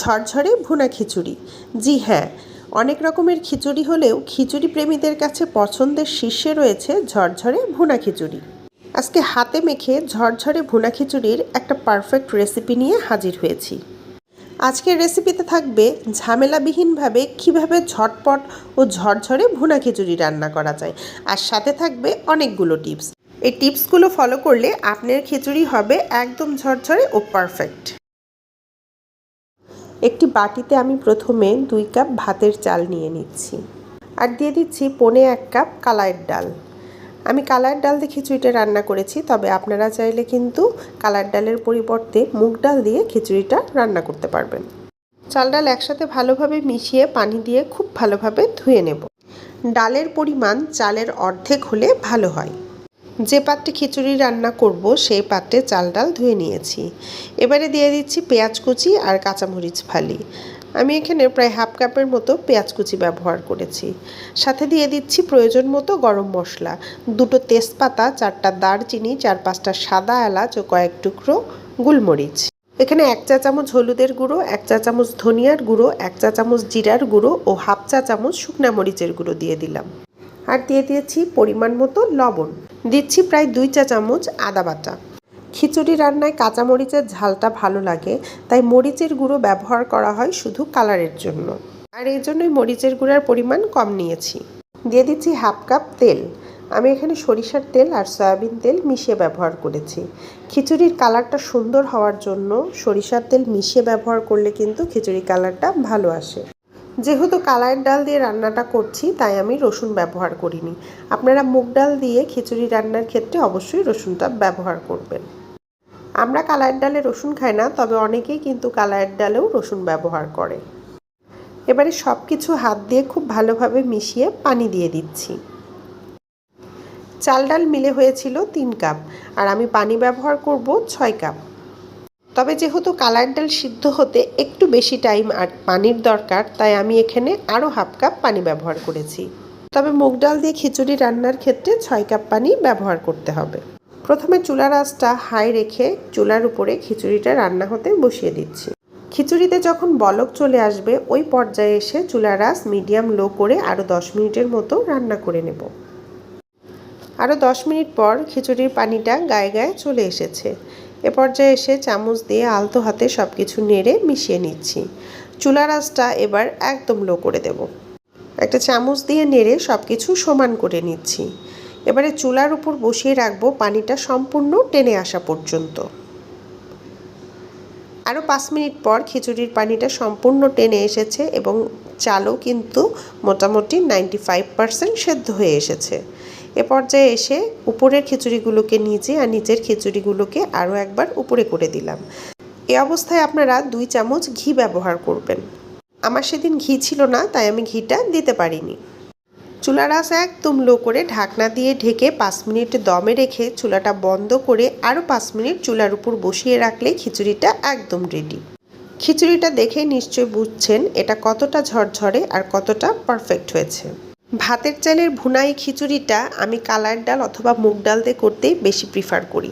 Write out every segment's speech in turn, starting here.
ঝরঝরে ভুনা খিচুড়ি। জি হ্যাঁ অনেক রকমের খিচুড়ি হলেও খিচুড়ি প্রেমীদের কাছে পছন্দের শীর্ষে রয়েছে ঝরঝরে ভুনা খিচুড়ি। আজকে হাতে মেখে ঝরঝরে ভুনা খিচুড়ির একটা পারফেক্ট রেসিপি নিয়ে হাজির হয়েছি। আজকের রেসিপিতে থাকবে ঝামেলাবিহীনভাবে কীভাবে ঝটপট ও ঝরঝরে ভুনা খিচুড়ি রান্না করা যায়, আর সাথে থাকবে অনেকগুলো টিপস এই টিপসগুলো ফলো করলে আপনার খিচুড়ি হবে একদম ঝরঝরে ও পারফেক্ট একটি বাটিতে আমি প্রথমে দুই কাপ ভাতের চাল নিয়ে নিচ্ছি। আর দিয়ে দিচ্ছি পনে এক কাপ কালাইয়ের ডাল। আমি কালার ডাল দিয়ে খিচুড়িটা রান্না করেছি, তবে আপনারা চাইলে কিন্তু কালার ডালের পরিবর্তে মুগ ডাল দিয়ে খিচুড়িটা রান্না করতে পারবেন। চাল ডাল একসাথে ভালোভাবে মিশিয়ে পানি দিয়ে খুব ভালোভাবে ধুয়ে নেব। ডালের পরিমাণ চালের অর্ধেক হলে ভালো হয়। যে পাত্রে খিচুড়ি রান্না করব, সেই পাত্রে চাল ডাল ধুয়ে নিয়েছি। এবারে দিয়ে দিচ্ছি পেঁয়াজ কুচি আর কাঁচামরিচ ফালি। আমি এখানে প্রায় হাফ কাপের মতো পেঁয়াজ কুচি ব্যবহার করেছি। সাথে দিয়ে দিচ্ছি প্রয়োজন মতো গরম মশলা। দুটো তেজপাতা, চারটা দারচিনি, চার পাঁচটা সাদা এলাচ ও কয়েক টুকরো গুলমরিচ। এখানে এক চা চামচ হলুদের গুঁড়ো, এক চা চামচ ধনিয়ার গুঁড়ো, এক চা চামচ জিরার গুঁড়ো ও হাফ চা চামচ শুকনা মরিচের গুঁড়ো দিয়ে দিলাম। আর দিয়ে দিয়েছি পরিমাণ মতো লবণ। দিচ্ছি প্রায় দুই চা চামচ আদা বাটা। খিচুড়ি রান্নায় কাঁচামরিচের ঝালটা ভালো লাগে, তাই মরিচের গুঁড়ো ব্যবহার করা হয় শুধু কালারের জন্য। আর এই জন্যই মরিচের গুঁড়ার পরিমাণ কম নিয়েছি। দিয়ে দিচ্ছি হাফ কাপ তেল। আমি এখানে সরিষার তেল আর সয়াবিন তেল মিশিয়ে ব্যবহার করেছি। খিচুড়ির কালারটা সুন্দর হওয়ার জন্য সরিষার তেল মিশিয়ে ব্যবহার করলে কিন্তু খিচুড়ি কালারটা ভালো আসে। যেহেতু কালারের ডাল দিয়ে রান্নাটা করছি, তাই আমি রসুন ব্যবহার করিনি। আপনারা মুগ ডাল দিয়ে খিচুড়ি রান্নার ক্ষেত্রে অবশ্যই রসুনটা ব্যবহার করবেন। আমরা কালারের ডালে রসুন খাই না, তবে অনেকেই কিন্তু কালারের ডালেও রসুন ব্যবহার করে। এবারে সব কিছু হাত দিয়ে খুব ভালোভাবে মিশিয়ে পানি দিয়ে দিচ্ছি। চাল ডাল মিলে হয়েছিল তিন কাপ, আর আমি পানি ব্যবহার করব ছয় কাপ। তবে যেহেতু কালার ডাল সিদ্ধ হতে একটু বেশি টাইম আর পানির দরকার, তাই আমি এখানে আরও হাফ কাপ পানি ব্যবহার করেছি। তবে মুগ ডাল দিয়ে খিচুড়ি রান্নার ক্ষেত্রে ছয় কাপ পানি ব্যবহার করতে হবে। প্রথমে চুলার আঁচটা হাই রেখে চুলার উপরে খিচুড়িটা রান্না হতে বসিয়ে দিচ্ছি। খিচুড়িতে যখন বলক চলে আসবে, ওই পর্যায়ে এসে চুলার আঁচ মিডিয়াম লো করে আরও দশ মিনিটের মতো রান্না করে নেব। আরও দশ মিনিট পর খিচুড়ির পানিটা গায়ে গায়ে চলে এসেছে। এ পর্যায়ে এসে চামচ দিয়ে আলতো হাতে সব কিছু নেড়ে মিশিয়ে নিচ্ছি। চুলার আঁচটা এবার একদম লো করে দেব। একটা চামচ দিয়ে নেড়ে সব কিছু সমান করে নিচ্ছি। এবারে চুলার উপর বসিয়ে রাখব পানিটা সম্পূর্ণ টেনে আসা পর্যন্ত। আরও পাঁচ মিনিট পর খিচুড়ির পানিটা সম্পূর্ণ টেনে এসেছে এবং চালও কিন্তু মোটামুটি নাইনটি ফাইভ পারসেন্ট সেদ্ধ হয়ে এসেছে। এ পর্যায়ে এসে উপরের খিচুড়িগুলোকে নিচে আর নিচের খিচুড়িগুলোকে আরও একবার উপরে করে দিলাম। এ অবস্থায় আপনারা দুই চামচ ঘি ব্যবহার করবেন। আমার সেদিন ঘি ছিল না, তাই আমি ঘিটা দিতে পারিনি। চুলার আঁচ একদম লো করে ঢাকনা দিয়ে ঢেকে পাঁচ মিনিট দমে রেখে চুলাটা বন্ধ করে আরও পাঁচ মিনিট চুলার উপর বসিয়ে রাখলে খিচুড়িটা একদম রেডি খিচুড়িটা দেখে নিশ্চয় বুঝছেন এটা কতটা ঝরঝরে আর কতটা পারফেক্ট হয়েছে। ভাতের চালের ভুনাই খিচুড়িটা আমি কালার ডাল অথবা মুগ ডাল দিয়ে করতেই বেশি প্রিফার করি।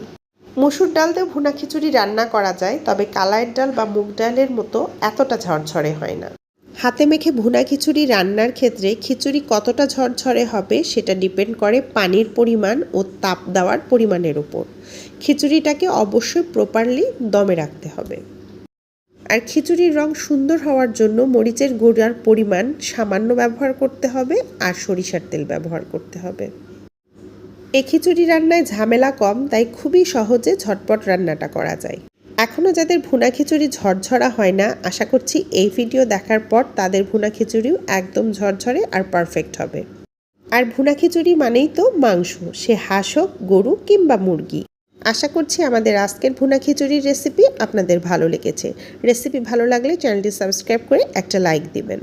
মুসুর ডাল দিয়ে ভুনা খিচুড়ি রান্না করা যায়, তবে কালার ডাল বা মুগ ডালের মতো এতটা ঝরঝরে হয় না। হাতে মেখে ভুনা খিচুড়ি রান্নার ক্ষেত্রে খিচুড়ি কতটা ঝরঝরে হবে সেটা ডিপেন্ড করে পানির পরিমাণ ও তাপ দেওয়ার পরিমাণের উপর। খিচুড়িটাকে অবশ্যই প্রপারলি দমে রাখতে হবে। আর খিচুড়ির রং সুন্দর হওয়ার জন্য মরিচের গুঁড়ার পরিমাণ সামান্য ব্যবহার করতে হবে আর সরিষার তেল ব্যবহার করতে হবে। এ খিচুড়ি রান্নায় ঝামেলা কম, তাই খুবই সহজে ঝটপট রান্নাটা করা যায়। এখনও যাদের ভুনা খিচুড়ি ঝরঝরা হয় না, আশা করছি এই ভিডিও দেখার পর তাদের ভুনা খিচুড়িও একদম ঝরঝরে আর পারফেক্ট হবে। আর ভুনা খিচুড়ি মানেই তো মাংস, সে হাঁস হোক, গরু কিংবা মুরগি। আশা করছি আমাদের আজকের ভুনা খিচুড়ির রেসিপি আপনাদের ভালো লেগেছে। রেসিপি ভালো লাগলে চ্যানেলটি সাবস্ক্রাইব করে একটা লাইক দিবেন।